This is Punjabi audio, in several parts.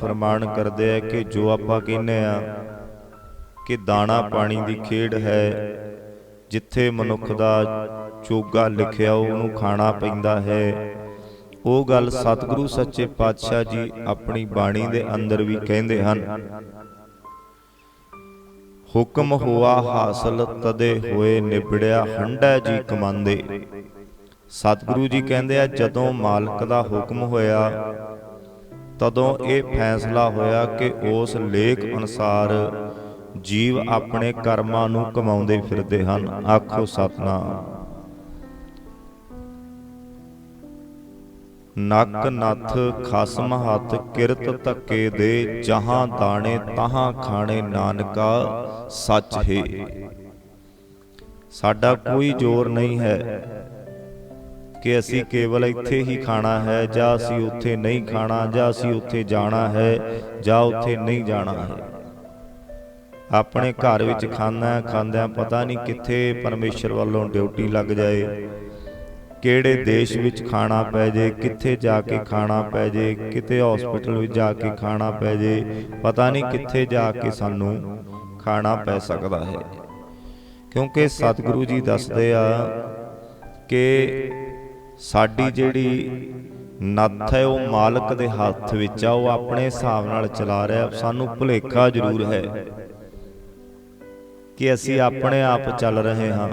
ਫਰਮਾਨ ਕਰਦੇ ਆ ਕਿ ਜੋ ਆਪਾਂ ਕਹਿੰਦੇ ਆ ਕਿ ਦਾਣਾ ਪਾਣੀ ਦੀ ਖੇਡ ਹੈ, ਜਿੱਥੇ ਮਨੁੱਖ ਦਾ ਚੋਗਾ ਲਿਖਿਆ ਉਹਨੂੰ ਖਾਣਾ ਪੈਂਦਾ ਹੈ। ਉਹ ਗੱਲ ਸਤਿਗੁਰੂ ਸੱਚੇ ਪਾਤਸ਼ਾਹ ਜੀ ਆਪਣੀ ਬਾਣੀ ਦੇ ਅੰਦਰ ਵੀ ਕਹਿੰਦੇ ਹਨ। ਹੁਕਮ ਹੋਆ ਹਾਸਲ ਤਦੇ ਹੋਏ ਨਿਬੜਿਆ ਹੰਡਾ ਜੀ ਕਮਾਂਦੇ। ਸਤਿਗੁਰੂ ਜੀ ਕਹਿੰਦੇ ਆ, ਜਦੋਂ ਮਾਲਕ ਦਾ ਹੁਕਮ ਹੋਇਆ ਤਦੋਂ ਇਹ ਫੈਸਲਾ ਹੋਇਆ ਕਿ ਉਸ ਲੇਖ ਅਨੁਸਾਰ ਜੀਵ ਆਪਣੇ ਕਰਮਾਂ ਨੂੰ ਕਮਾਉਂਦੇ ਫਿਰਦੇ ਹਨ। ਆਖੋ ਸਤਨਾਮ। ਨੱਕ ਨੱਥ ਖਸਮ ਹੱਥ ਕਿਰਤ ਧੱਕੇ ਦੇ ਜਹਾਂ ਦਾਣੇ ਤਹਾਂ ਖਾਣੇ ਨਾਨਕਾ ਸੱਚ ਹੈ। ਸਾਡਾ ਕੋਈ ਜ਼ੋਰ ਨਹੀਂ ਹੈ। ਕਿ ਅਸੀਂ ਕੇਵਲ ਇੱਥੇ ਹੀ ਖਾਣਾ ਹੈ, ਜਾਂ ਅਸੀਂ ਉੱਥੇ ਨਹੀਂ ਖਾਣਾ, ਜਾਂ ਅਸੀਂ ਉੱਥੇ ਜਾਣਾ ਹੈ, ਜਾਂ ਉੱਥੇ ਨਹੀਂ ਜਾਣਾ ਹੈ। ਆਪਣੇ ਘਰ ਵਿੱਚ ਖਾਣਾ ਖਾਂਦਿਆਂ ਪਤਾ ਨਹੀਂ ਕਿੱਥੇ ਪਰਮੇਸ਼ਰ ਵੱਲੋਂ ਡਿਊਟੀ ਲੱਗ ਜਾਏ, ਕਿਹੜੇ ਦੇਸ਼ ਵਿੱਚ ਖਾਣਾ ਪੈ ਜੇ, ਕਿੱਥੇ ਜਾ ਕੇ ਖਾਣਾ ਪੈ ਜੇ, ਕਿਤੇ ਹਸਪੀਟਲ ਵਿੱਚ ਜਾ ਕੇ ਖਾਣਾ ਪੈ ਜੇ, ਪਤਾ ਨਹੀਂ ਕਿੱਥੇ ਜਾ ਕੇ ਸਾਨੂੰ ਖਾਣਾ ਪੈ ਸਕਦਾ ਹੈ। ਕਿਉਂਕਿ ਸਤਿਗੁਰੂ ਜੀ ਦੱਸਦੇ ਆ ਕਿ ਸਾਡੀ ਜਿਹੜੀ ਨੱਥ ਹੈ, ਉਹ ਮਾਲਕ ਦੇ ਹੱਥ ਵਿੱਚ ਆ, ਉਹ ਆਪਣੇ ਹਿਸਾਬ ਨਾਲ ਚਲਾ ਰਿਹਾ। ਸਾਨੂੰ ਭੁਲੇਖਾ ਜ਼ਰੂਰ ਹੈ ਕਿ ਅਸੀਂ ਆਪਣੇ ਆਪ ਚੱਲ ਰਹੇ ਹਾਂ।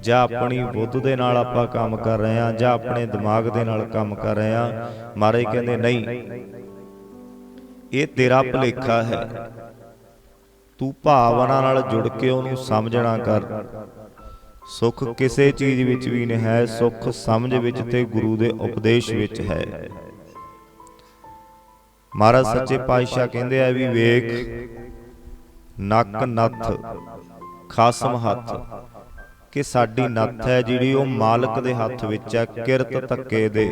ਜਾਂ ਆਪਣੀ ਬੁੱਧ ਦੇ ਨਾਲ ਆਪਾਂ ਕੰਮ ਕਰ ਰਹੇ ਹਾਂ, ਜਾਂ ਆਪਣੇ ਦਿਮਾਗ ਦੇ ਨਾਲ ਕੰਮ ਕਰ ਰਹੇ ਹਾਂ। ਮਹਾਰਾਜ ਕਹਿੰਦੇ, ਨਹੀਂ, ਇਹ ਤੇਰਾ ਭੁਲੇਖਾ ਹੈ। ਤੂੰ ਭਾਵਨਾ ਨਾਲ ਜੁੜ ਕੇ ਉਹਨੂੰ ਸਮਝਣਾ ਕਰ। ਸੁੱਖ ਕਿਸੇ ਚੀਜ਼ ਵਿੱਚ ਵੀ ਨਹੀਂ ਹੈ, ਸੁੱਖ ਸਮਝ ਵਿੱਚ ਤੇ ਗੁਰੂ ਦੇ ਉਪਦੇਸ਼ ਵਿੱਚ ਹੈ। ਮਹਾਰਾਜ ਸੱਚੇ ਪਾਤਸ਼ਾਹ ਕਹਿੰਦੇ ਆ ਵੀ ਵੇਖ, ਨੱਕ ਨੱਥ, ਖਾਸਮ ਹੱਥ, ਕਿ ਸਾਡੀ ਨੱਥ ਹੈ ਜਿਹੜੀ ਉਹ ਮਾਲਕ ਦੇ ਹੱਥ ਵਿੱਚ ਹੈ, ਕਿਰਤ ਧੱਕੇ ਦੇ।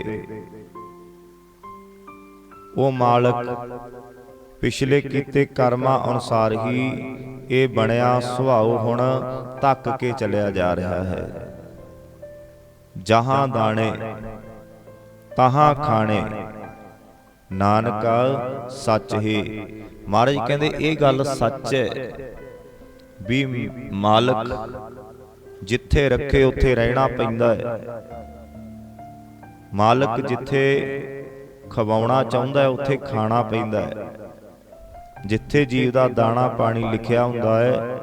ਉਹ ਮਾਲਕ ਪਿਛਲੇ ਕੀਤੇ ਕਰਮਾਂ ਅਨੁਸਾਰ ਹੀ ਇਹ ਬਣਿਆ ਸੁਭਾਉ ਹੁਣ ਤੱਕ ਕੇ ਚੱਲਿਆ ਜਾ ਰਿਹਾ ਹੈ। ਜਹਾਂ ਦਾਣੇ, ਤਹਾਂ ਖਾਣੇ। ਨਾਨਕ, ਸੱਚ ਹੀ। ਮਹਾਰਾਜ ਕਹਿੰਦੇ, ਇਹ ਗੱਲ ਸੱਚ ਹੈ ਵੀ ਮਾਲਕ ਜਿੱਥੇ ਰੱਖੇ, ਉੱਥੇ ਰਹਿਣਾ ਪੈਂਦਾ ਹੈ। ਮਾਲਕ ਜਿੱਥੇ ਖਵਾਉਣਾ ਚਾਹੁੰਦਾ ਹੈ, ਉੱਥੇ ਖਾਣਾ ਪੈਂਦਾ ਹੈ। ਜਿੱਥੇ ਜੀਵ ਦਾ ਦਾਣਾ ਪਾਣੀ ਲਿਖਿਆ ਹੁੰਦਾ ਹੈ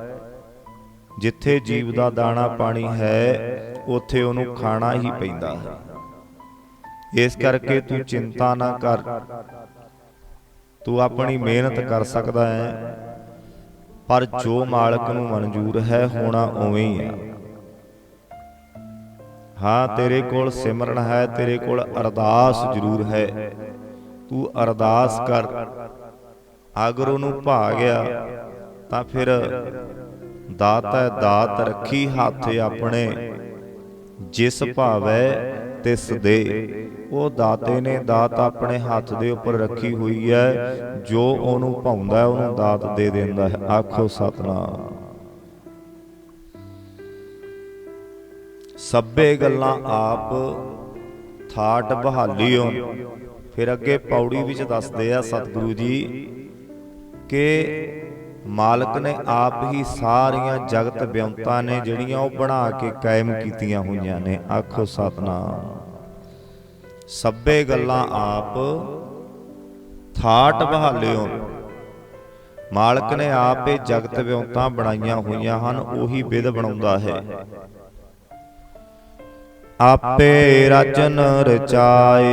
ਜਿੱਥੇ ਜੀਵ ਦਾ ਦਾਣਾ ਪਾਣੀ ਹੈ ਉੱਥੇ ਉਹਨੂੰ ਖਾਣਾ ਹੀ ਪੈਂਦਾ ਹੈ। ਇਸ ਕਰਕੇ ਤੂੰ ਚਿੰਤਾ ਨਾ ਕਰ। ਤੂੰ ਆਪਣੀ ਮਿਹਨਤ ਕਰ ਸਕਦਾ ਹੈ। ਪਰ ਜੋ ਮਾਲਕ ਨੂੰ ਮਨਜ਼ੂਰ ਹੈ ਹੋਣਾ ਉਵੇਂ ਹੀ ਆ ਹਾਂ। ਤੇਰੇ ਕੋਲ ਸਿਮਰਨ ਹੈ ਤੇਰੇ ਕੋਲ ਅਰਦਾਸ ਜ਼ਰੂਰ ਹੈ। ਤੂੰ ਅਰਦਾਸ ਕਰ। ਅਗਰ ਉਹਨੂੰ ਭਾ ਗਿਆ, ਤਾਂ ਫਿਰ ਦਾਤ ਹੈ, ਦਾਤ ਰੱਖੀ ਹੱਥ ਆਪਣੇ, ਜਿਸ ਭਾਵੈ ਤਿਸ ਦੇ। ਉਹ ਦਾਤੇ ਨੇ ਦਾਤ ਆਪਣੇ ਹੱਥ ਦੇ ਉੱਪਰ ਰੱਖੀ ਹੋਈ ਹੈ, ਜੋ ਉਹਨੂੰ ਭਾਉਂਦਾ ਉਹਨੂੰ ਦਾਤ ਦੇ ਦਿੰਦਾ ਹੈ। ਆਖੋ ਸਤਨਾਮ। ਸਭੇ ਗੱਲਾਂ ਆਪ ਥਾਟ ਬਹਾਲੀਓ ਫਿਰ ਅੱਗੇ ਪੌੜੀ ਵਿੱਚ ਦੱਸਦੇ ਆ ਸਤਿਗੁਰੂ ਜੀ ਕਿ ਮਾਲਕ ਨੇ ਆਪ ਹੀ ਸਾਰੀਆਂ ਜਗਤ ਵਿਉਂਤਾਂ ਨੇ ਜਿਹੜੀਆਂ ਉਹ ਬਣਾ ਕੇ ਕਾਇਮ ਕੀਤੀਆਂ ਹੋਈਆਂ ਨੇ। ਆਖੋ ਸਤਨਾਮ। ਸਭੇ ਗੱਲਾਂ ਆਪ ਥਾਟ ਬਹਾਲਿਓ। ਮਾਲਕ ਨੇ ਆਪ ਇਹ ਜਗਤ ਵਿਉਂਤਾਂ ਬਣਾਈਆਂ ਹੋਈਆਂ ਹਨ, ਉਹੀ ਵਿਧ ਬਣਾਉਂਦਾ ਹੈ। ਆਪੇ ਰਚਨ ਰਚਾਏ,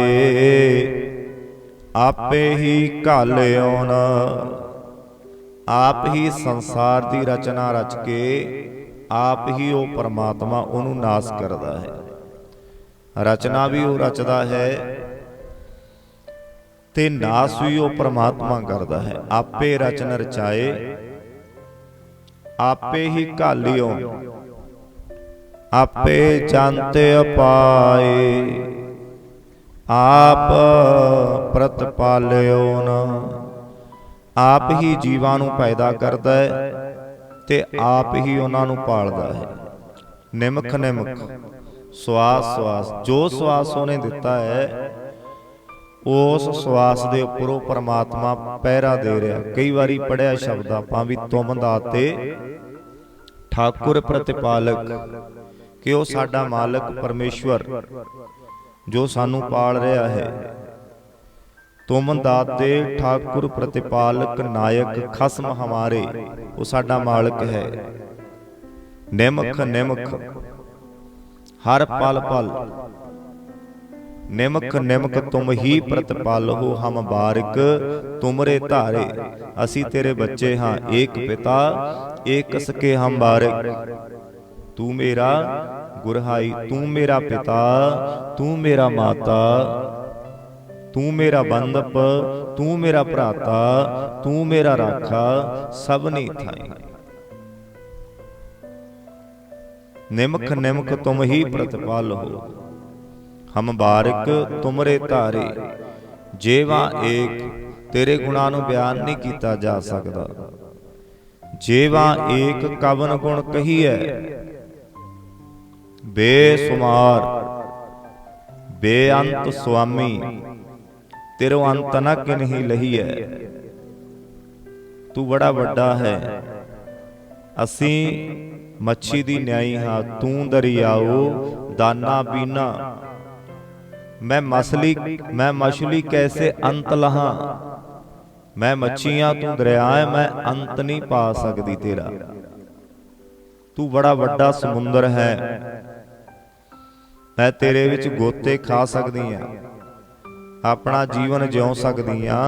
ਆਪੇ ਹੀ ਘਾਲਿਓਨ। ਆਪ ਹੀ ਸੰਸਾਰ ਦੀ ਰਚਨਾ ਰਚ ਕੇ ਆਪ ਹੀ ਉਹ ਪਰਮਾਤਮਾ ਉਹਨੂੰ ਨਾਸ ਕਰਦਾ ਹੈ। ਰਚਨਾ ਵੀ ਉਹ ਰਚਦਾ ਹੈ ਤੇ ਨਾਸ ਵੀ ਉਹ ਪਰਮਾਤਮਾ ਕਰਦਾ ਹੈ। ਆਪੇ ਰਚਨ ਰਚਾਏ, ਆਪੇ ਹੀ ਘਾਲਿਓ, ਆਪੇ ਚੰਤ ਅਪਾਏ, ਆਪ ਪ੍ਰਤਪਾਲਿਓ ਨਾ। ਆਪ ਹੀ ਜੀਵਾਂ ਨੂੰ ਪੈਦਾ ਕਰਦਾ ਹੈ ਤੇ ਆਪ ਹੀ ਉਹਨਾਂ ਨੂੰ ਪਾਲਦਾ ਹੈ। ਨਿਮਖ ਨਿਮਖ। ਸਵਾਸ ਸਵਾਸ। ਜੋ ਸਵਾਸ ਉਹਨੇ ਦਿੱਤਾ ਹੈ, ਉਸ ਸਵਾਸ ਦੇ ਉੱਪਰੋਂ ਪਰਮਾਤਮਾ ਪਹਿਰਾ ਦੇ ਰਿਹਾ। ਕਈ ਵਾਰੀ ਪੜਿਆ ਸ਼ਬਦ ਆਪਾਂ ਵੀ ਤੁਮ ਦਾਤੇ, ਠਾਕੁਰ ਪ੍ਰਤਿਪਾਲਕ, ਕਿ ਉਹ ਸਾਡਾ ਮਾਲਕ, ਪਰਮੇਸ਼ਵਰ, ਜੋ ਸਾਨੂੰ ਪਾਲ ਰਿਹਾ ਹੈ। ਤੁਮ ਦਾਤੇ ਠਾਕੁਰ ਪ੍ਰਤਿਪਾਲਕ ਨਾਇਕ ਖਸਮ ਹਮਾਰੇ ਉਹ ਸਾਡਾ ਮਾਲਕ ਹੈ। ਨਿਮਖ ਨਿਮਖ ਹਰ ਪਲ ਪਲ ਨਿਮਕ ਨਿਮਕ ਤੁਮ ਹੀ ਪ੍ਰਤਪਾਲਹੁ ਹਮ ਬਾਰਿਕ ਤੁਮਰੇ ਧਾਰੇ। ਅਸੀਂ ਤੇਰੇ ਬੱਚੇ ਹਾਂ ਏਕ ਪਿਤਾ ਏਕ ਸਕੇ ਹਮ ਬਾਰਿਕ। ਤੂੰ ਮੇਰਾ ਗੁਰਹਾਈ ਤੂੰ ਮੇਰਾ ਪਿਤਾ ਤੂੰ ਮੇਰਾ ਮਾਤਾ। ਤੂੰ ਮੇਰਾ ਬੰਦਪ, ਤੂੰ ਮੇਰਾ ਭਰਾਤਾ, ਤੂੰ ਮੇਰਾ ਰਾਖਾ, ਸਭ ਨਹੀਂ ਥਾਈ। ਨਿਮਖ ਨਿਮਖ ਤੁਮ ਹੀ ਪ੍ਰਤਪਾਲਹੁ ਹਮ ਬਾਰਿਕ ਤੁਮਰੇ ਧਾਰੇ, ਜੇਵਾ ਏਕ, ਤੇਰੇ ਗੁਣਾਂ ਨੂੰ ਬਿਆਨ ਨਹੀਂ ਕੀਤਾ ਜਾ ਸਕਦਾ। ਜੇਵਾ ਏਕ ਕਵਨ ਗੁਣ ਕਹੀਐ, ਬੇਸੁਮਾਰ, ਬੇਅੰਤ ਸੁਆਮੀ ਤੇਰੋ ਅੰਤ ਨ ਕਿਨਹੀ ਲਹੀਐ ਤੂੰ ਬੜਾ ਵੱਡਾ ਹੈ। ਅਸੀਂ ਮੱਛੀ ਦੀ ਨਿਆਈ ਹਾਂ। ਤੂੰ ਦਰਿਆਓ ਦਾਨਾ ਬੀਨਾ। ਮੈਂ ਮਸਲੀ ਮੈਂ ਮਛਲੀ ਕੈਸੇ ਅੰਤ ਲਹਾ? ਮੈਂ ਮੱਛੀਆਂ ਤੂੰ ਦਰਿਆ ਹੈ ਮੈਂ ਅੰਤ ਨਹੀਂ ਪਾ ਸਕਦੀ ਤੇਰਾ। ਤੂੰ ਬੜਾ ਵੱਡਾ ਸਮੁੰਦਰ ਹੈ। ਮੈਂ ਤੇਰੇ ਵਿੱਚ ਗੋਤੇ ਖਾ ਸਕਦੀ ਆ ਆਪਣਾ ਜੀਵਨ ਜਿਉ ਸਕਦੀ ਆ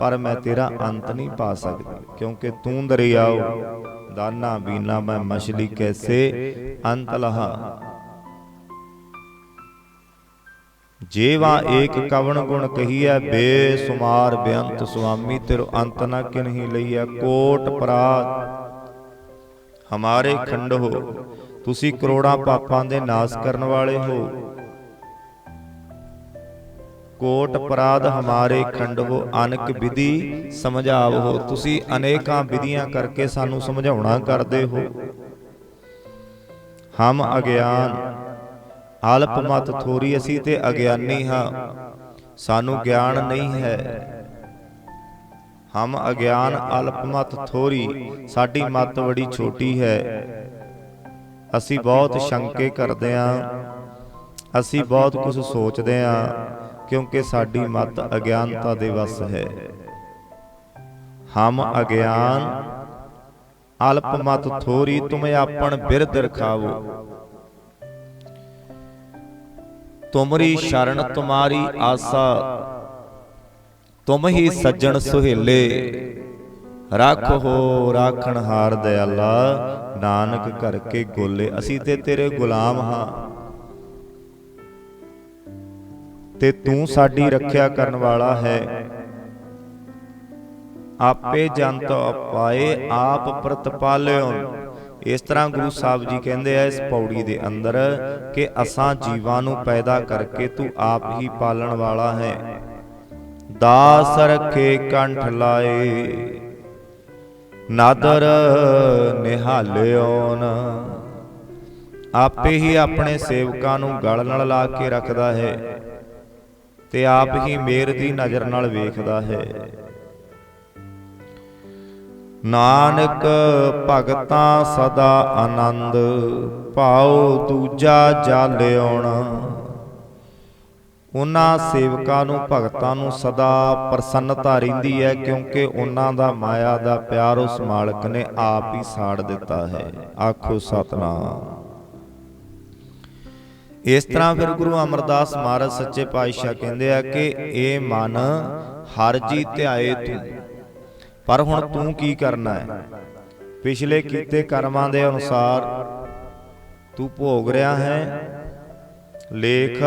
ਪਰ ਮੈਂ ਤੇਰਾ ਅੰਤ ਨਹੀਂ ਪਾ ਸਕਦੀ ਕਿਉਂਕਿ ਤੂੰ ਦਰਿਆਓ ਦਾਨਾ ਬੀਨਾ ਮੈਂ ਮਛਲੀ ਕੈਸੇ ਅੰਤ ਲਹਾ ਜੇਵਾ ਏਕ ਕਵਣ ਗੁਣ ਕਹੀਐ ਬੇਸੁਮਾਰ ਬੇਅੰਤ ਸੁਆਮੀ ਤੇਰੋ ਅੰਤ ਨ ਕਿਨਹੀ ਲਈਐ ਕੋਟ ਪਰਾਤ। ਹਮਾਰੇ ਖੰਡ ਹੋ ਤੁਸੀਂ ਕਰੋੜਾਂ ਪਾਪਾਂ ਦੇ ਨਾਸ ਕਰਨ ਵਾਲੇ ਹੋ। ਕੋਟ ਅਪਰਾਧ ਹਮਾਰੇ ਖੰਡ ਹੋ ਅਨਕ ਵਿਧੀ ਸਮਝਾਵੋ। ਤੁਸੀਂ ਅਨੇਕਾਂ ਵਿਧੀਆਂ ਕਰਕੇ ਸਾਨੂੰ ਸਮਝਾਉਣਾ ਕਰਦੇ ਹੋ। ਹਮ ਅਗਿਆਨ। ਅਲਪ ਮਤ ਥੋਰੀ ਅਸੀਂ ਤੇ ਅਗਿਆਨੀ ਹਾਂ। ਸਾਨੂੰ ਗਿਆਨ ਨਹੀਂ ਹੈ। ਹਮ ਅਗਿਆਨ ਅਲਪ ਮਤ ਥੋਰੀ। ਸਾਡੀ ਮਤ ਬੜੀ ਛੋਟੀ ਹੈ। ਅਸੀਂ ਬਹੁਤ ਸ਼ੰਕੇ ਕਰਦੇ ਹਾਂ। ਅਸੀਂ ਬਹੁਤ ਕੁਝ ਸੋਚਦੇ ਹਾਂ। ਕਿਉਂਕਿ ਸਾਡੀ ਮਤ ਅਗਿਆਨਤਾ ਦੇ ਵਸ ਹੈ। ਹਮ ਅਗਿਆਨ ਅਲਪ ਮਤ ਥੋਰੀ ਤੁਮ ਆਪਣ ਬਿਰਧ ਰਖਾਵੋ। ਤੁਮਰੀ ਸ਼ਰਨ ਤੁਮਾਰੀ ਆਸਾ। ਤੁਮ ਹੀ ਸੱਜਣ ਸੁਹੇਲੇ। ਰੱਖੋ ਰਾਖਣ ਹਾਰ ਦਇਆਲਾ ਨਾਨਕ ਘਰ ਕੇ ਗੋਲੇ। ਅਸੀਂ ਤੇ ਤੇਰੇ ਗੁਲਾਮ ਹਾਂ। ਤੇ ਤੂੰ ਸਾਡੀ ਰੱਖਿਆ ਕਰਨ ਵਾਲਾ ਹੈ। ਆਪੇ ਜੰਤ ਅਪਾਏ ਆਪ ਪ੍ਰਤਪਾਲਿਓ। ਇਸ ਤਰ੍ਹਾਂ ਗੁਰੂ ਸਾਹਿਬ ਜੀ ਕਹਿੰਦੇ ਆ ਇਸ ਪੌੜੀ ਦੇ ਅੰਦਰ ਕਿ ਅਸਾਂ ਜੀਵਾਂ ਨੂੰ ਪੈਦਾ ਕਰਕੇ ਤੂੰ ਆਪ ਹੀ ਪਾਲਣ ਵਾਲਾ ਹੈ। ਦਾਸ ਰਖੇ ਕੰਠ ਲਾਏ। ਨਾਦਰ ਨਿਹਾਲਿਓਨ ਆਪੇ ਹੀ ਆਪਣੇ ਸੇਵਕਾਂ ਨੂੰ ਗਲ ਨਾਲ ਲਾ ਕੇ ਰੱਖਦਾ ਹੈ। ਤੇ ਆਪ ਹੀ ਮੇਰ ਦੀ ਨਜ਼ਰ ਨਾਲ ਵੇਖਦਾ ਹੈ। ਨਾਨਕ ਭਗਤਾਂ ਸਦਾ ਆਨੰਦ ਪਾਉ ਦੂਜਾ ਜਾਲਿਓਣ ਉਹਨਾਂ ਸੇਵਕਾਂ ਨੂੰ ਭਗਤਾਂ ਨੂੰ ਸਦਾ ਪ੍ਰਸੰਨਤਾ ਰਹਿੰਦੀ ਹੈ ਕਿਉਂਕਿ ਉਹਨਾਂ ਦਾ ਮਾਇਆ ਦਾ ਪਿਆਰ ਉਸ ਮਾਲਕ ਨੇ ਆਪ ਹੀ ਸਾੜ ਦਿੱਤਾ ਹੈ। ਆਖੋ ਸਤਨਾਮ। ਇਸ ਤਰ੍ਹਾਂ ਫਿਰ ਗੁਰੂ ਅਮਰਦਾਸ ਮਹਾਰਾਜ ਸੱਚੇ ਪਾਤਸ਼ਾਹ ਕਹਿੰਦੇ ਆ ਕਿ ਇਹ ਮਨ ਹਰ ਜੀ ਧਿਆਏ ਤੂੰ ਪਰ ਹੁਣ ਤੂੰ ਕੀ ਕਰਨਾ ਹੈ? ਪਿਛਲੇ ਕੀਤੇ ਕਰਮਾਂ ਦੇ ਅਨੁਸਾਰ ਤੂੰ ਭੋਗ ਰਿਹਾ ਹੈ। ਲੇਖ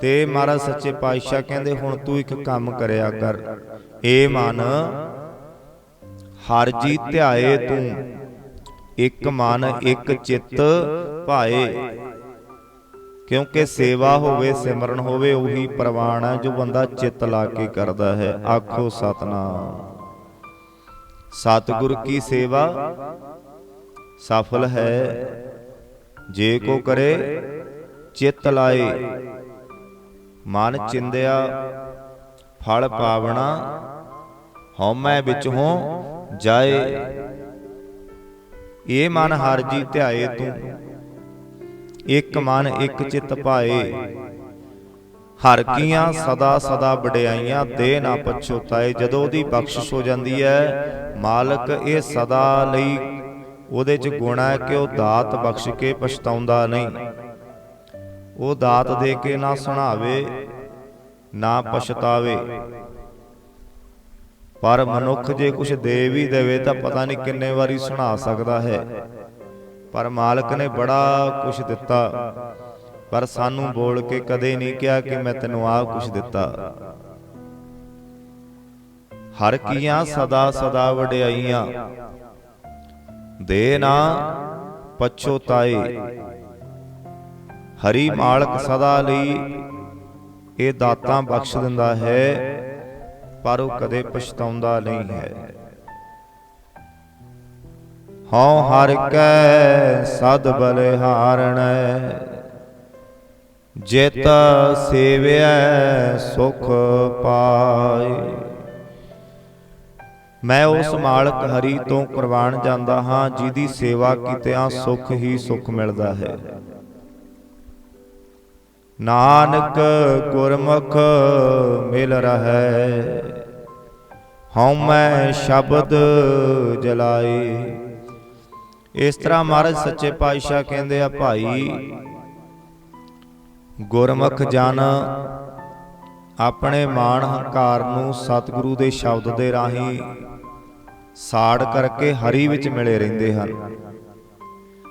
ਤੇ ਮਹਾਰਾਜ ਸੱਚੇ ਪਾਤਸ਼ਾਹ ਕਹਿੰਦੇ ਹੁਣ ਤੂੰ ਇੱਕ ਕੰਮ ਕਰਿਆ ਕਰ। ਏ ਮਨ ਹਰ ਜੀ ਧਿਆਏ ਤੂੰ ਇੱਕ ਮਨ ਇੱਕ ਚਿੱਤ ਭਾਏ। ਕਿਉਂਕਿ ਸੇਵਾ ਹੋਵੇ, ਸਿਮਰਨ ਹੋਵੇ, ਉਹੀ ਪ੍ਰਵਾਨ ਹੈ ਜੋ ਬੰਦਾ ਚਿੱਤ ਲਾ ਕੇ ਕਰਦਾ ਹੈ। ਆਖੋ ਸਤਨਾਮ। ਸਤਿਗੁਰ ਕੀ ਸੇਵਾ? ਸਫਲ ਹੈ। ਜੇ ਕੋ ਕਰੇ, ਚਿੱਤ ਲਾਏ। ਮਨ ਚਿੰਦਿਆ, ਫਲ ਪਾਵਣਾ। ਹਉਮੈ ਵਿੱਚ ਹੋ, ਜਾਏ। ਇਹ ਮਨ ਹਰ ਜੀ ਧਿਆਏ ਤੂੰ। ਇੱਕ ਮਨ, ਇੱਕ ਚਿੱਤ ਪਾਏ ਹਰ ਕੀਆਂ ਸਦਾ ਸਦਾ ਵਡਿਆਈਆਂ ਦੇ ਨਾ ਪਛੋਤਾਏ ਜਦੋਂ ਉਹਦੀ ਬਖਸ਼ਿਸ਼ ਹੋ ਜਾਂਦੀ ਹੈ, ਮਾਲਕ ਇਹ ਸਦਾ ਲਈ ਉਹਦੇ ਚ ਗੁਣ ਹੈ ਕਿ ਉਹ ਦਾਤ ਬਖਸ਼ ਕੇ ਪਛਤਾਉਂਦਾ ਨਹੀਂ। ਉਹ ਦਾਤ ਦੇ ਕੇ ਨਾ ਸੁਣਾਵੇ, ਨਾ ਪਛਤਾਵੇ। ਪਰ ਮਨੁੱਖ ਜੇ ਕੁਝ ਦੇ ਵੀ ਦੇਵੇ ਤਾਂ ਪਤਾ ਨਹੀਂ ਕਿੰਨੇ ਵਾਰੀ ਸੁਣਾ ਸਕਦਾ ਹੈ। ਪਰ ਮਾਲਕ ਨੇ ਬੜਾ ਕੁਝ ਦਿੱਤਾ। ਪਰ ਸਾਨੂੰ ਬੋਲ ਕੇ ਕਦੇ ਨਹੀਂ ਕਿਹਾ ਕਿ ਮੈਂ ਤੈਨੂੰ ਆਹ ਕੁਝ ਦਿੱਤਾ। ਹਰ ਕੀਆਂ ਸਦਾ ਸਦਾ ਵਡਿਆਈਆਂ। ਦੇ ਨਾ ਪਛੋਤਾਏ ਹਰੀ ਮਾਲਕ ਸਦਾ ਲਈ ਇਹ ਦਾਤਾਂ ਬਖਸ਼ ਦਿੰਦਾ ਹੈ, ਪਰ ਉਹ ਕਦੇ ਪਛਤਾਉਂਦਾ ਨਹੀਂ ਹੈ। ਹਉ ਹਰ ਕੈ ਸਦ ਬਲਿਹਾਰਣੈ। ਜਿਤ ਸੇਵਿਐ ਸੁਖ ਪਾਏ। ਮੈਂ ਉਸ ਮਾਲਕ ਹਰੀ ਤੋਂ ਕੁਰਬਾਨ ਜਾਂਦਾ ਹਾਂ, ਜਿਹਦੀ ਸੇਵਾ ਕੀਤਿਆਂ ਸੁਖ ਹੀ ਸੁਖ ਮਿਲਦਾ ਹੈ। ਨਾਨਕ ਗੁਰਮੁਖ ਮਿਲ ਰਹੈ, ਹਉ ਮੈਂ ਸ਼ਬਦ ਜਲਾਏ। ਇਸ ਤਰ੍ਹਾਂ ਮਹਾਰਾਜ ਸੱਚੇ ਪਾਤਸ਼ਾਹ ਕਹਿੰਦੇ ਆ ਭਾਈ, ਗੁਰਮੁਖ ਜਨ ਆਪਣੇ ਮਾਣ ਹੰਕਾਰ ਨੂੰ ਸਤਿਗੁਰੂ ਦੇ ਸ਼ਬਦ ਦੇ ਰਾਹੀਂ ਸਾੜ ਕਰਕੇ ਹਰੀ ਵਿੱਚ ਮਿਲੇ ਰਹਿੰਦੇ ਹਨ।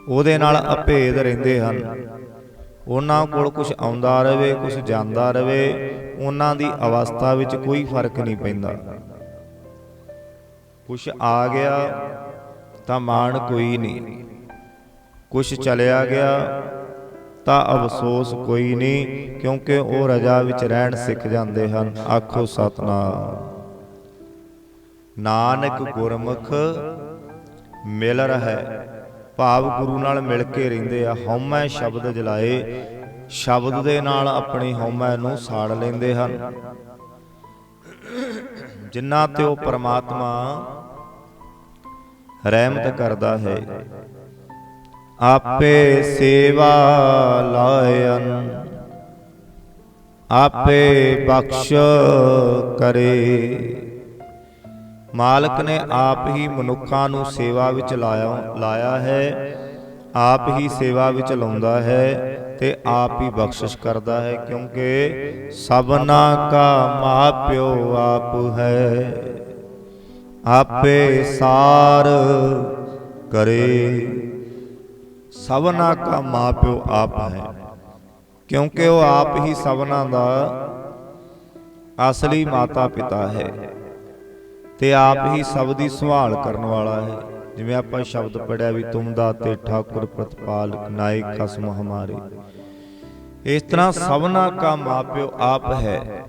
ਉਹਦੇ ਨਾਲ ਅਭੇਦ ਰਹਿੰਦੇ ਹਨ। ਉਹਨਾਂ ਕੋਲ ਕੁਝ ਆਉਂਦਾ ਰਹੇ ਕੁਝ ਜਾਂਦਾ ਰਹੇ ਉਹਨਾਂ ਦੀ ਅਵਸਥਾ ਵਿੱਚ ਕੋਈ ਫ਼ਰਕ ਨਹੀਂ ਪੈਂਦਾ। ਕੁਝ ਆ ਗਿਆ ਤਾਂ ਮਾਣ ਕੋਈ ਨਹੀਂ। ਕੁਛ ਚਲਿਆ ਗਿਆ ਤਾਂ ਅਫਸੋਸ ਕੋਈ ਨਹੀਂ, ਕਿਉਂਕਿ ਉਹ ਰਜਾ ਵਿੱਚ ਰਹਿਣ ਸਿੱਖ ਜਾਂਦੇ ਹਨ। ਆਖੋ ਸਤਨਾਮ। ਨਾਨਕ ਗੁਰਮੁਖ, ਮਿਲ ਰਹਿ। ਭਾਵ ਗੁਰੂ ਨਾਲ ਮਿਲ ਕੇ ਰਹਿੰਦੇ ਆ। ਹਉਮੈ ਸ਼ਬਦ ਜਲਾਏ। ਸ਼ਬਦ ਦੇ ਨਾਲ ਆਪਣੀ ਹਉਮੈ ਨੂੰ ਸਾੜ ਲੈਂਦੇ ਹਨ। ਜਿਨ੍ਹਾਂ ਤੇ ਉਹ ਪਰਮਾਤਮਾ ਰਹਿਮਤ ਕਰਦਾ ਹੈ। ਆਪੇ ਸੇਵਾ ਲਾਇਨ ਆਪੇ ਬਖਸ਼ ਕਰੇ। ਮਾਲਕ ਨੇ ਆਪ ਹੀ ਮਨੁੱਖਾਂ ਨੂੰ ਸੇਵਾ ਵਿੱਚ ਲਾਇਆ ਲਾਇਆ ਹੈ। ਆਪ ਹੀ ਸੇਵਾ ਵਿੱਚ ਲਾਉਂਦਾ ਹੈ ਤੇ ਆਪ ਹੀ ਬਖਸ਼ਿਸ਼ ਕਰਦਾ ਹੈ ਕਿਉਂਕਿ ਸਭਨਾ ਕਾ ਮਾਪਿਓ ਆਪ ਹੈ। ਆਪੇ ਸਾਰ ਕਰੇ। ਸਭਨਾ ਕਾ ਮਾਪਿਓ ਆਪ ਹੈ। ਕਿਉਂਕਿ ਉਹ ਆਪ ਹੀ ਸਭਨਾ ਦਾ ਅਸਲੀ ਮਾਤਾ ਪਿਤਾ ਹੈ ਤੇ ਆਪ ਹੀ ਸਭ ਦੀ ਸੰਭਾਲ ਕਰਨ ਵਾਲਾ ਹੈ। ਜਿਵੇਂ ਆਪਾਂ ਸ਼ਬਦ ਪੜਿਆ ਵੀ ਤੁਮ ਦਾਤੇ ਠਾਕੁਰ ਪ੍ਰਤਪਾਲਕ ਨਾਇਕ ਖਸਮ ਹਮਾਰੇ। ਇਸ ਤਰ੍ਹਾਂ ਸਭਨਾ ਕਾ ਮਾਪਿਓ ਆਪ ਹੈ।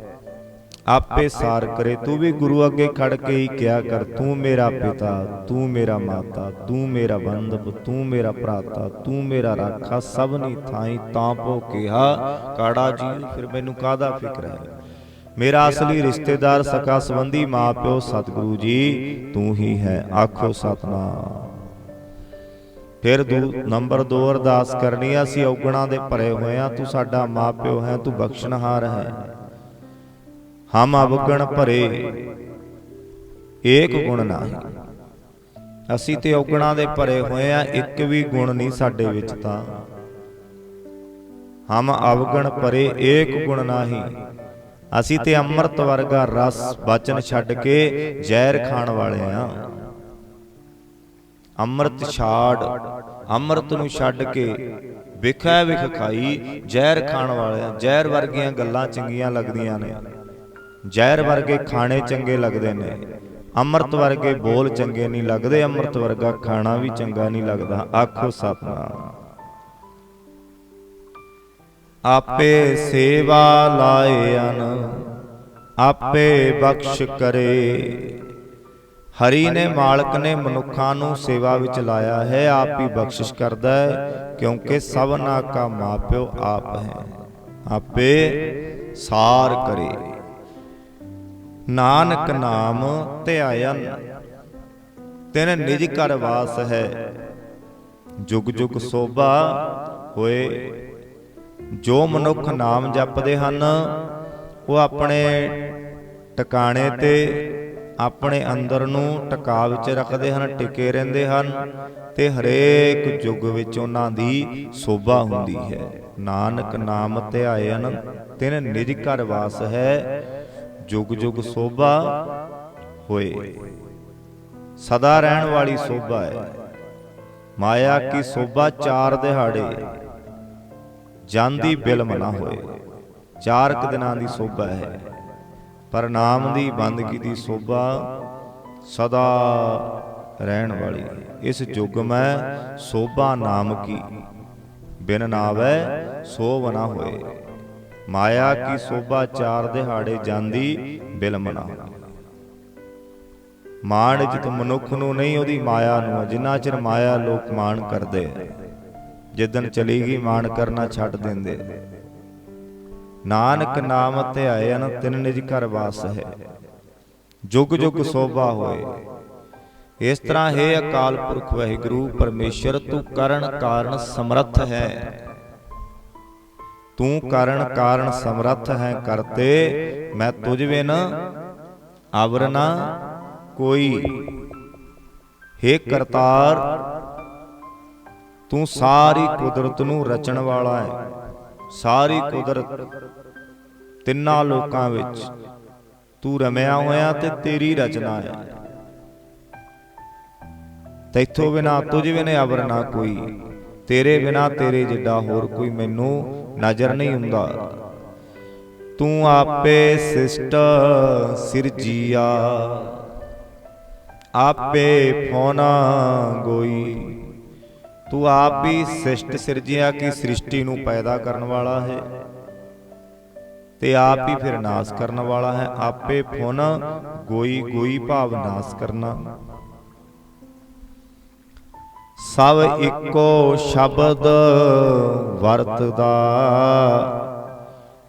ਆਪੇ ਸਾਰ ਕਰੇ, ਤੂੰ ਵੀ ਗੁਰੂ ਅੱਗੇ ਖੜ ਕੇ ਹੀ ਕਿਹਾ ਕਰ, ਤੂੰ ਮੇਰਾ ਪਿਤਾ, ਤੂੰ ਮੇਰਾ ਮਾਤਾ, ਤੂੰ ਮੇਰਾ ਬੰਧਪ, ਤੂੰ ਮੇਰਾ ਭਰਾਤਾ, ਤੂੰ ਮੇਰਾ ਰਾਖਾ, ਸਭਨੀ ਥਾਈ ਤਾਂ ਪੋ ਕਿਹਾ, ਕਾੜਾ ਜੀ ਫਿਰ ਮੈਨੂੰ ਕਾਦਾ ਫਿਕਰ ਹੈ? ਮੇਰਾ ਅਸਲੀ ਰਿਸ਼ਤੇਦਾਰ ਸਕਾ ਸੰਬੰਧੀ ਮਾਪਿਓ ਸਤਿਗੁਰੂ ਜੀ, ਤੂੰ ਹੀ ਹੈ, ਆਖੋ ਸਤਨਾਮ। ਫਿਰ ਦੂ, ਨੰਬਰ 2 ਅਰਦਾਸ ਕਰਨੀ ਆ, ਅਸੀਂ ਔਗਣਾ ਦੇ ਭਰੇ ਹੋਏ ਆ, ਤੂੰ ਸਾਡਾ ਮਾਪਿਓ ਹੈ, ਤੂੰ ਬਖਸ਼ਣਹਾਰ ਹੈ। ਹਮ ਅਵਗਣ ਭਰੇ। ਏਕ ਗੁਣ ਨਾਹੀ ਅਸੀਂ ਤੇ ਔਗਣਾ ਦੇ ਭਰੇ ਹੋਏ ਆ, ਇੱਕ ਵੀ ਗੁਣ ਨਹੀਂ ਸਾਡੇ ਵਿੱਚ ਤਾਂ। ਹਮ ਅਵਗਣ ਭਰੇ, ਏਕ ਗੁਣ ਨਾਹੀ। ਅਸੀਂ ਤੇ ਅੰਮ੍ਰਿਤ ਵਰਗਾ ਰਸ, ਬਚਨ ਛੱਡ ਕੇ ਜ਼ਹਿਰ ਖਾਣ ਵਾਲੇ ਆ। ਅੰਮ੍ਰਿਤ ਛਾੜ, ਅੰਮ੍ਰਿਤ ਨੂੰ ਛੱਡ ਕੇ ਵਿਖੈ ਵਿਖ ਖਾਈ ਜ਼ਹਿਰ ਖਾਣ ਵਾਲੇ ਆ। ਜ਼ਹਿਰ ਵਰਗੀਆਂ ਗੱਲਾਂ ਚੰਗੀਆਂ ਲੱਗਦੀਆਂ ਨੇ। ਜ਼ਹਿਰ ਵਰਗੇ ਖਾਣੇ ਚੰਗੇ ਲੱਗਦੇ ਨੇ। ਅੰਮ੍ਰਿਤ ਵਰਗੇ ਬੋਲ ਚੰਗੇ ਨਹੀਂ ਲੱਗਦੇ, ਅੰਮ੍ਰਿਤ ਵਰਗਾ ਖਾਣਾ ਵੀ ਚੰਗਾ ਨਹੀਂ ਲੱਗਦਾ। ਆਖੋ ਸਤਨਾਮ ਆਪੇ ਸੇਵਾ ਲਾਏ ਲਾਇਨ ਆਪੇ ਬਖਸ਼ ਕਰੇ। ਹਰੀ ਨੇ ਮਾਲਕ ਨੇ ਮਨੁੱਖਾਂ ਨੂੰ ਸੇਵਾ ਵਿੱਚ ਲਾਇਆ ਹੈ, ਆਪ ਹੀ ਬਖਸ਼ਿਸ਼ ਕਰਦਾ ਹੈ, ਕਿਉਂਕਿ ਸਭਨਾ ਕਾ ਮਾਪਿਓ ਆਪ ਹੈ। ਆਪੇ ਸਾਰ ਕਰੇ। ਨਾਨਕ ਨਾਮ ਧਿਆਇਨ ਤਿਨ ਨਿਜ ਘਰ ਵਾਸ ਹੈ। ਜੁਗ ਜੁਗ ਸੋਭਾ ਹੋਏ। ਜੋ ਮਨੁੱਖ ਨਾਮ ਜਪਦੇ ਹਨ, ਉਹ ਆਪਣੇ ਟਿਕਾਣੇ ਤੇ ਆਪਣੇ ਅੰਦਰ ਨੂੰ ਟਿਕਾ ਵਿੱਚ ਰੱਖਦੇ ਹਨ, ਟਿਕੇ ਰਹਿੰਦੇ ਹਨ ਤੇ ਹਰੇਕ ਯੁੱਗ ਵਿੱਚ ਉਹਨਾਂ ਦੀ ਸੋਭਾ ਹੁੰਦੀ ਹੈ। ਨਾਨਕ ਨਾਮ ਧਿਆਇਨ ਤਿਨ ਨਿਜ ਘਰ ਵਾਸ ਹੈ। ਜੁਗ ਜੁਗ ਸੋਭਾ ਹੋਏ। ਸਦਾ ਰਹਿਣ ਵਾਲੀ ਸੋਭਾ ਹੈ। ਮਾਇਆ ਕੀ ਸੋਭਾ ਚਾਰ ਦਿਹਾੜੇ। ਜਾਂਦੀ ਬਿਲਮ ਨਾ ਹੋਏ। ਚਾਰ ਕੁ ਦਿਨਾਂ ਦੀ ਸੋਭਾ ਹੈ। ਪਰ ਨਾਮ ਦੀ ਬੰਦਗੀ ਦੀ ਸੋਭਾ ਸਦਾ ਰਹਿਣ ਵਾਲੀ ਇਸ ਯੁੱਗ ਮੈਂ ਸੋਭਾ ਨਾਮ ਕੀ। ਬਿਨ ਨਾਵੈ ਸੋਭ ਨਾ ਹੋਏ। ਮਾਇਆ ਕੀ ਸੋਭਾ ਚਾਰ ਦਿਹਾੜੇ ਜਾਂਦੀ ਬਿਲਮ ਨਾ ਹੋਏ ਮਾਣ ਜਿਤ ਮਨੁੱਖ ਨੂੰ ਨਹੀਂ ਉਹਦੀ ਮਾਇਆ ਨੂੰ। ਜਿੰਨਾ ਚਿਰ ਮਾਇਆ ਲੋਕ ਮਾਣ ਕਰਦੇ। ਜਿੱਦਨ ਚਲੀ ਗਈ ਮਾਣ ਕਰਨਾ ਛੱਡ ਦਿੰਦੇ। ਨਾਨਕ ਨਾਮ ਧਿਆਇਨ ਤਿਨ ਨਿਜ ਘਰ ਵਾਸ ਹੈ। ਜੁਗ ਜੁਗ ਸੋਭਾ ਹੋਏ। ਇਸ ਤਰ੍ਹਾਂ ਹੈ ਅਕਾਲ ਪੁਰਖ ਵਾਹਿਗੁਰੂ ਪਰਮੇਸ਼ਰ ਤੂੰ ਕਰਨ ਕਾਰਨ ਸਮਰੱਥ ਹੈ। ਤੂੰ ਕਰਨ ਕਾਰਨ ਸਮਰੱਥ ਹੈ ਕਰਤੇ, ਮੈਂ ਤੁਝ ਬਿਨ ਆਵਰਨਾ ਕੋਈ। ਹੇ ਕਰਤਾਰ, ਤੂੰ ਸਾਰੀ ਕੁਦਰਤ ਨੂੰ ਰਚਣ ਵਾਲਾ ਹੈ। ਸਾਰੀ ਕੁਦਰਤ ਤਿੰਨਾਂ ਲੋਕਾਂ ਵਿੱਚ ਤੂੰ ਰਮਿਆ ਹੋਇਆ ਤੇ ਤੇਰੀ ਰਚਨਾ ਹੈ। ਤੈਥੋਂ ਬਿਨਾ ਤੁਝ ਬਿਨ ਅਵਰ ਨਾ ਕੋਈ, ਤੇਰੇ ਬਿਨਾ ਤੇਰੇ ਜਿੱਡਾ ਹੋਰ ਕੋਈ ਮੈਨੂੰ ਨਜ਼ਰ ਨਹੀਂ ਹੁੰਦਾ। ਤੂੰ ਆਪੇ ਸਿਸ਼ਟ ਸਿਰਜੀਆ ਆਪੇ ਫੋਨਾ ਗੋਈ। ਤੂੰ ਆਪ ਹੀ ਸਿਸ਼ਟ ਸਿਰਜਿਆ ਕਿ ਸ੍ਰਿਸ਼ਟੀ ਨੂੰ ਪੈਦਾ ਕਰਨ ਵਾਲਾ ਹੈ। ਤੇ ਆਪ ਹੀ ਫਿਰ ਨਾਸ ਕਰਨ ਵਾਲਾ ਹੈ। ਆਪੇ ਫੋਨਾ ਗੋਈ ਗੋਈ ਭਾਵ ਨਾਸ ਕਰਨਾ। ਸਭ ਇੱਕੋ ਸ਼ਬਦ ਵਰਤਦਾ।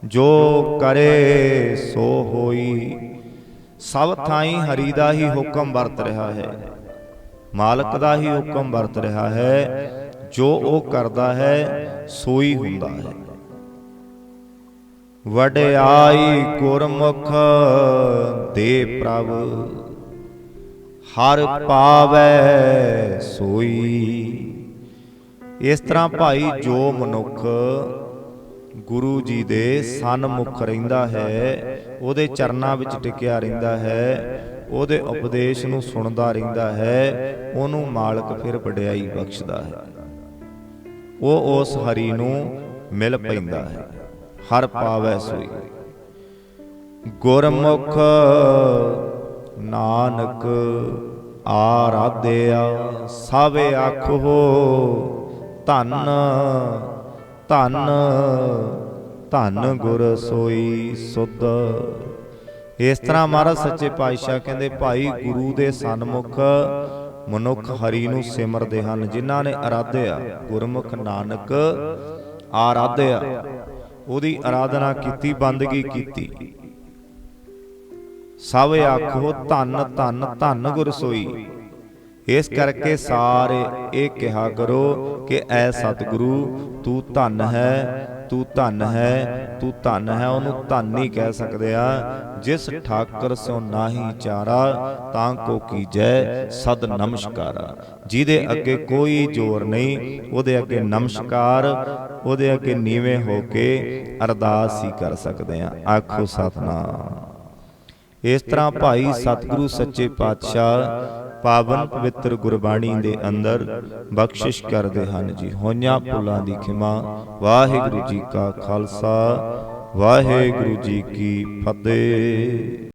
ਜੋ ਕਰੇ, ਸੋ ਹੋਈ। ਸਭ ਥਾਈ ਹਰੀ ਦਾ ਹੀ ਹੁਕਮ ਵਰਤ ਰਿਹਾ ਹੈ। ਮਾਲਕ ਦਾ ਹੀ ਹੁਕਮ ਵਰਤ ਰਿਹਾ ਹੈ। ਜੋ ਉਹ ਕਰਦਾ ਹੈ, ਸੋਈ ਹੁੰਦਾ ਹੈ। ਵਡਿਆਈ ਗੁਰਮੁਖ ਦੇ ਪ੍ਰਭ। ਹਰ ਪਾਵੈ ਸੋਈ। ਇਸ ਤਰ੍ਹਾਂ ਭਾਈ ਜੋ ਮਨੁੱਖ ਗੁਰੂ ਜੀ ਦੇ ਸਨਮੁਖ ਰਹਿੰਦਾ ਹੈ, ਉਹਦੇ ਚਰਨਾਂ ਵਿੱਚ ਟਿਕਿਆ ਰਹਿੰਦਾ ਹੈ, ਉਹਦੇ ਉਪਦੇਸ਼ ਨੂੰ ਸੁਣਦਾ ਰਹਿੰਦਾ ਹੈ, ਉਹਨੂੰ ਮਾਲਕ ਫਿਰ ਵਡਿਆਈ ਬਖਸ਼ਦਾ ਹੈ। ਉਹ ਉਸ ਹਰੀ ਨੂੰ ਮਿਲ ਪੈਂਦਾ ਹੈ, ਹਰ ਪਾਵੈ ਸੋਈ। ਗੁਰਮੁਖ ਨਾਨਕ ਆਰਾਧਿਆ, ਸਭ ਆਖੋ ਧੰਨ ਧੰਨ ਧੰਨ ਗੁਰ ਸੋਈ ਸੁਧ। ਇਸ ਤਰ੍ਹਾਂ ਮਹਾਰਾਜ ਸੱਚੇ ਪਾਤਸ਼ਾਹ ਕਹਿੰਦੇ, ਭਾਈ ਗੁਰੂ ਦੇ ਸਨਮੁਖ ਮਨੁੱਖ ਹਰੀ ਨੂੰ ਸਿਮਰਦੇ ਹਨ, ਜਿਨ੍ਹਾਂ ਨੇ ਆਰਾਧਿਆ, ਗੁਰਮੁਖ ਨਾਨਕ ਆਰਾਧਿਆ। ਉਹਦੀ ਆਰਾਧਨਾ ਕੀਤੀ, ਬੰਦਗੀ ਕੀਤੀ। ਸਭ ਆਖੋ ਧੰਨ ਧੰਨ ਧੰਨ ਗੁਰ ਸੋਈ। ਇਸ ਕਰਕੇ ਸਾਰੇ ਇਹ ਕਿਹਾ ਕਰੋ ਕਿ ਐ ਸਤਿਗੁਰੂ ਤੂੰ ਧੰਨ ਹੈ ਤੂੰ ਧੰਨ ਹੈ ਤੂੰ ਧੰਨ ਹੈ ਉਹਨੂੰ ਧੰਨ ਹੀ ਕਹਿ ਸਕਦੇ ਆ। ਜਿਸ ਠਾਕਰ ਸੋ ਨਾਹੀ ਚਾਰਾ ਤਾਂ ਕੋ ਕੀਜੈ ਸਦ ਨਮਸਕਾਰਾ। ਜਿਹਦੇ ਅੱਗੇ ਕੋਈ ਜ਼ੋਰ ਨਹੀਂ ਉਹਦੇ ਅੱਗੇ ਨਮਸਕਾਰ ਉਹਦੇ ਅੱਗੇ ਨੀਵੇਂ ਹੋ ਕੇ ਅਰਦਾਸ ਹੀ ਕਰ ਸਕਦੇ ਆ। ਆਖੋ ਸਤਨਾਮ। ਇਸ ਤਰ੍ਹਾਂ ਭਾਈ ਸਤਿਗੁਰੂ ਸੱਚੇ ਪਾਤਸ਼ਾਹ ਪਾਵਨ ਪਵਿੱਤਰ ਗੁਰਬਾਣੀ ਦੇ ਅੰਦਰ ਬਖਸ਼ਿਸ਼ ਕਰਦੇ ਹਨ ਜੀ। ਹੋਈਆਂ ਭੁੱਲਾਂ ਦੀ ਖਿਮਾ। ਵਾਹਿਗੁਰੂ ਜੀ ਕਾ ਖਾਲਸਾ। ਵਾਹਿਗੁਰੂ ਜੀ ਕੀ ਫਤਿਹ।